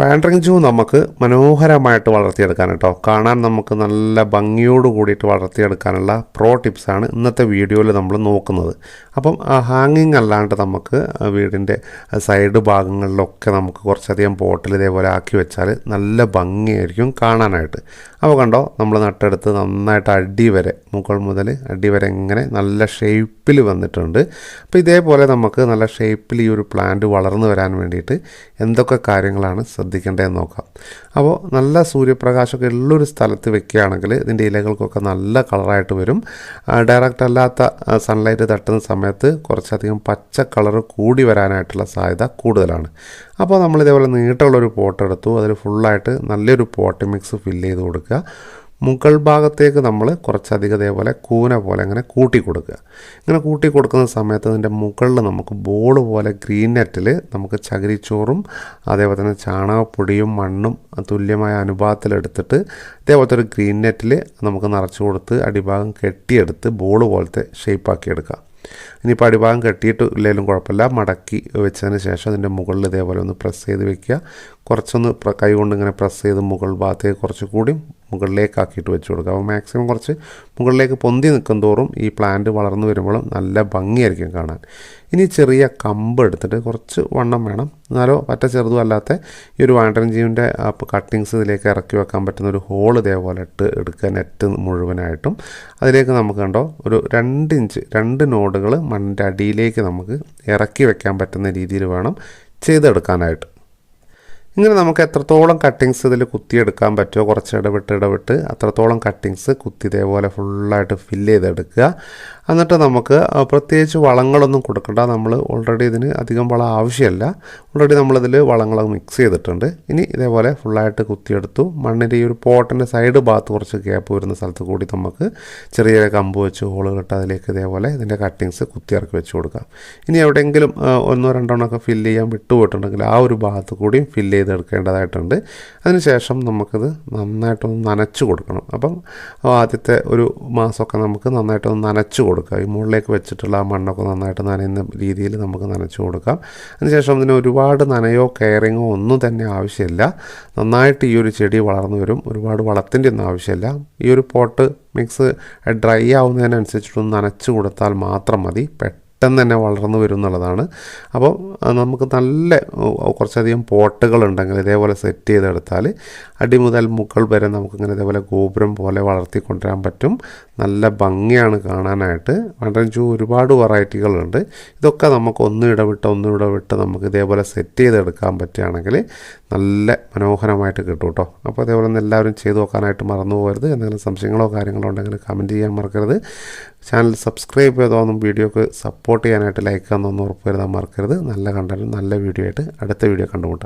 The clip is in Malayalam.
വാൻഡറിങ് ജൂ നമുക്ക് മനോഹരമായിട്ട് വളർത്തിയെടുക്കാൻ കേട്ടോ. കാണാൻ നമുക്ക് നല്ല ഭംഗിയോട് കൂടിയിട്ട് വളർത്തിയെടുക്കാനുള്ള പ്രോ ടിപ്സാണ് ഇന്നത്തെ വീഡിയോയിൽ നമ്മൾ നോക്കുന്നത്. അപ്പം ഹാങ്ങിങ് അല്ലാണ്ട് നമുക്ക് വീടിന്റെ സൈഡ് ഭാഗങ്ങളിലൊക്കെ നമുക്ക് കുറച്ചധികം പോട്ടിൽ ഇതേപോലെ ആക്കി വെച്ചാൽ നല്ല ഭംഗിയായിരിക്കും കാണാനായിട്ട്. അപ്പോൾ കണ്ടോ നമ്മൾ നട്ടെടുത്ത് നന്നായിട്ട് അടി വരെ മുകൾ മുതൽ അടി വരെ ഇങ്ങനെ നല്ല ഷേപ്പിൽ വന്നിട്ടുണ്ട്. അപ്പോൾ ഇതേപോലെ നമുക്ക് നല്ല ഷേപ്പിൽ ഈ ഒരു പ്ലാന്റ് വളർന്നു വരാൻ വേണ്ടിയിട്ട് എന്തൊക്കെ കാര്യങ്ങളാണ് ശ്രദ്ധിക്കേണ്ടതെന്ന് നോക്കാം. അപ്പോൾ നല്ല സൂര്യപ്രകാശമൊക്കെ ഉള്ളൊരു സ്ഥലത്ത് വെക്കുകയാണെങ്കിൽ ഇതിന്റെ ഇലകൾക്കൊക്കെ നല്ല കളറായിട്ട് വരും. ഡയറക്റ്റ് അല്ലാത്ത സൺലൈറ്റ് തട്ടുന്ന സമയത്ത് കുറച്ചധികം പച്ച കളർ കൂടി വരാനായിട്ടുള്ള സാധ്യത കൂടുതലാണ്. അപ്പോൾ നമ്മൾ ഇതേപോലെ നീട്ടമുള്ളൊരു പോട്ട് എടുത്തു അതിൽ ഫുള്ളായിട്ട് നല്ലൊരു പോട്ട് മിക്സ് ഫില്ല് ചെയ്ത് കൊടുക്കുക. മുകൾ ഭാഗത്തേക്ക് നമ്മൾ കുറച്ചധികം ഇതേപോലെ കൂന പോലെ അങ്ങനെ കൂട്ടി കൊടുക്കുക ഇങ്ങനെ കൂട്ടി കൊടുക്കുന്ന സമയത്ത് അതിന്റെ മുകളിൽ നമുക്ക് ബോൾ പോലെ ഗ്രീൻ നെറ്റിൽ നമുക്ക് ചകിരിച്ചോറും അതേപോലെ തന്നെ ചാണകപ്പൊടിയും മണ്ണും തുല്യമായ അനുപാതത്തിലെടുത്തിട്ട് ഇതേപോലത്തെ ഒരു ഗ്രീൻ നെറ്റിൽ നമുക്ക് നിറച്ചു കൊടുത്ത് അടിഭാഗം കെട്ടിയെടുത്ത് ബോൾ പോലത്തെ ഷേപ്പാക്കി എടുക്കാം. ഇനിയിപ്പോൾ അടിഭാഗം കെട്ടിയിട്ട് ഇല്ലെങ്കിലും കുഴപ്പമില്ല. മടക്കി വെച്ചതിന് ശേഷം അതിന്റെ മുകളിൽ ഇതേപോലെ ഒന്ന് പ്രസ് ചെയ്ത് വെക്കുക. കുറച്ചൊന്ന് കൈ കൊണ്ട് ഇങ്ങനെ പ്രസ് ചെയ്ത് മുകൾ ഭാഗത്തേക്ക് കുറച്ച് കൂടി മുകളിലേക്ക് ആക്കിയിട്ട് വെച്ച് കൊടുക്കുക. അപ്പോൾ മാക്സിമം കുറച്ച് മുകളിലേക്ക് പൊന്തി നിൽക്കും തോറും ഈ പ്ലാന്റ് വളർന്നു വരുമ്പോഴും നല്ല ഭംഗിയായിരിക്കും കാണാൻ. ഇനി ചെറിയ കമ്പ് എടുത്തിട്ട് കുറച്ച് വണ്ണം വേണം. എന്നാലോ പറ്റ ചെറുതും അല്ലാത്ത ഈ ഒരു വാണ്ടൻ ജീവിന്റെ കട്ടിങ്സ് ഇതിലേക്ക് ഇറക്കി വെക്കാൻ പറ്റുന്ന ഒരു ഹോൾ ഇതേപോലെ ഇട്ട് എടുക്കുക നെറ്റ് മുഴുവനായിട്ടും. അതിലേക്ക് നമുക്ക് കണ്ടോ ഒരു രണ്ട് ഇഞ്ച് രണ്ട് നോഡുകൾ മണ്ണിന്റെ അടിയിലേക്ക് നമുക്ക് ഇറക്കി വെക്കാൻ പറ്റുന്ന രീതിയിൽ വേണം ചെയ്തെടുക്കാനായിട്ട്. ഇങ്ങനെ നമുക്ക് എത്രത്തോളം കട്ടിങ്സ് ഇതിൽ കുത്തിയെടുക്കാൻ പറ്റുമോ കുറച്ച് ഇടവിട്ട് ഇടവിട്ട് അത്രത്തോളം കട്ടിങ്സ് കുത്തി ഇതേപോലെ ഫുള്ളായിട്ട് ഫില്ല് ചെയ്തെടുക്കുക. എന്നിട്ട് നമുക്ക് പ്രത്യേകിച്ച് വളങ്ങളൊന്നും കൊടുക്കണ്ട. നമ്മൾ ഓൾറെഡി ഇതിന് അധികം വളം ആവശ്യമല്ല. ഓൾറെഡി നമ്മളിതിൽ വളങ്ങളൊക്കെ മിക്സ് ചെയ്തിട്ടുണ്ട്. ഇനി ഇതേപോലെ ഫുള്ളായിട്ട് കുത്തിയെടുത്തു. മണ്ണിന്റെ ഈ ഒരു പോട്ടിന്റെ സൈഡ് ഭാഗത്ത് കുറച്ച് ഗ്യാപ്പ് വരുന്ന സ്ഥലത്ത് കൂടി നമുക്ക് ചെറിയ കമ്പ് വെച്ച് ഹോൾ കിട്ട് അതിലേക്ക് ഇതേപോലെ ഇതിന്റെ കട്ടിങ്സ് കുത്തിയിറക്കി വെച്ച് കൊടുക്കാം. ഇനി എവിടെയെങ്കിലും ഒന്നോ രണ്ടോ ഒക്കെ ഫില്ല് ചെയ്യാൻ വിട്ടുപോയിട്ടുണ്ടെങ്കിൽ ആ ഒരു ഭാഗത്ത് കൂടിയും ഫില്ല് ചെയ്തെടുക്കേണ്ടതായിട്ടുണ്ട്. അതിനുശേഷം നമുക്കത് നന്നായിട്ടൊന്ന് നനച്ചു കൊടുക്കണം. അപ്പം ആദ്യത്തെ ഒരു മാസമൊക്കെ നമുക്ക് നന്നായിട്ടൊന്ന് നനച്ചു കൊടുക്കാം. ഈ മുകളിലേക്ക് വെച്ചിട്ടുള്ള ആ മണ്ണൊക്കെ നന്നായിട്ട് നനയുന്ന രീതിയിൽ നമുക്ക് നനച്ചു കൊടുക്കാം. അതിനുശേഷം ഇതിന് ഒരുപാട് നനയോ കെയറിങ്ങോ ഒന്നും തന്നെ ആവശ്യമില്ല. നന്നായിട്ട് ഈ ഒരു ചെടി വളർന്നു വരും. ഒരുപാട് വളത്തിന്റെ ഒന്നും ആവശ്യമില്ല. ഈ ഒരു പോട്ട് മിക്സ് ഡ്രൈ ആവുന്നതിനനുസരിച്ചിട്ടൊന്ന് നനച്ചു കൊടുത്താൽ മാത്രം മതി. പെട്ടെന്ന് പെട്ടെന്ന് തന്നെ വളർന്നു വരും എന്നുള്ളതാണ്. അപ്പോൾ നമുക്ക് നല്ല കുറച്ചധികം പോട്ടുകൾ ഉണ്ടെങ്കിൽ ഇതേപോലെ സെറ്റ് ചെയ്തെടുത്താൽ അടി മുതൽ മുകൾ വരെ നമുക്കിങ്ങനെ ഇതേപോലെ ഗോപുരം പോലെ വളർത്തിക്കൊണ്ടുവരാൻ പറ്റും. നല്ല ഭംഗിയാണ് കാണാനായിട്ട്. വണ്ടൻചു ഒരുപാട് വെറൈറ്റികളുണ്ട്. ഇതൊക്കെ നമുക്ക് ഒന്നും ഇടവിട്ട് ഒന്നും ഇടവിട്ട് നമുക്ക് ഇതേപോലെ സെറ്റ് ചെയ്തെടുക്കാൻ പറ്റുകയാണെങ്കിൽ നല്ല മനോഹരമായിട്ട് കിട്ടും കേട്ടോ. അപ്പോൾ അതേപോലെ ഒന്ന് എല്ലാവരും ചെയ്തു നോക്കാനായിട്ട് മറന്നു പോകരുത്. എന്തെങ്കിലും സംശയങ്ങളോ കാര്യങ്ങളോ ഉണ്ടെങ്കിൽ കമന്റ് ചെയ്യാൻ മറക്കരുത്. ചാനൽ സബ്സ്ക്രൈബ് ചെയ്തോന്നും വീഡിയോക്ക് സപ്പോർട്ട് ചെയ്യാനായിട്ട് ലൈക്ക് ആണെന്നൊന്നും ഉറപ്പ് വരുത്താൻ മറക്കരുത്. നല്ല കണ്ടന്റും നല്ല വീഡിയോ ആയിട്ട് അടുത്ത വീഡിയോ കണ്ടുമുട്ടാം.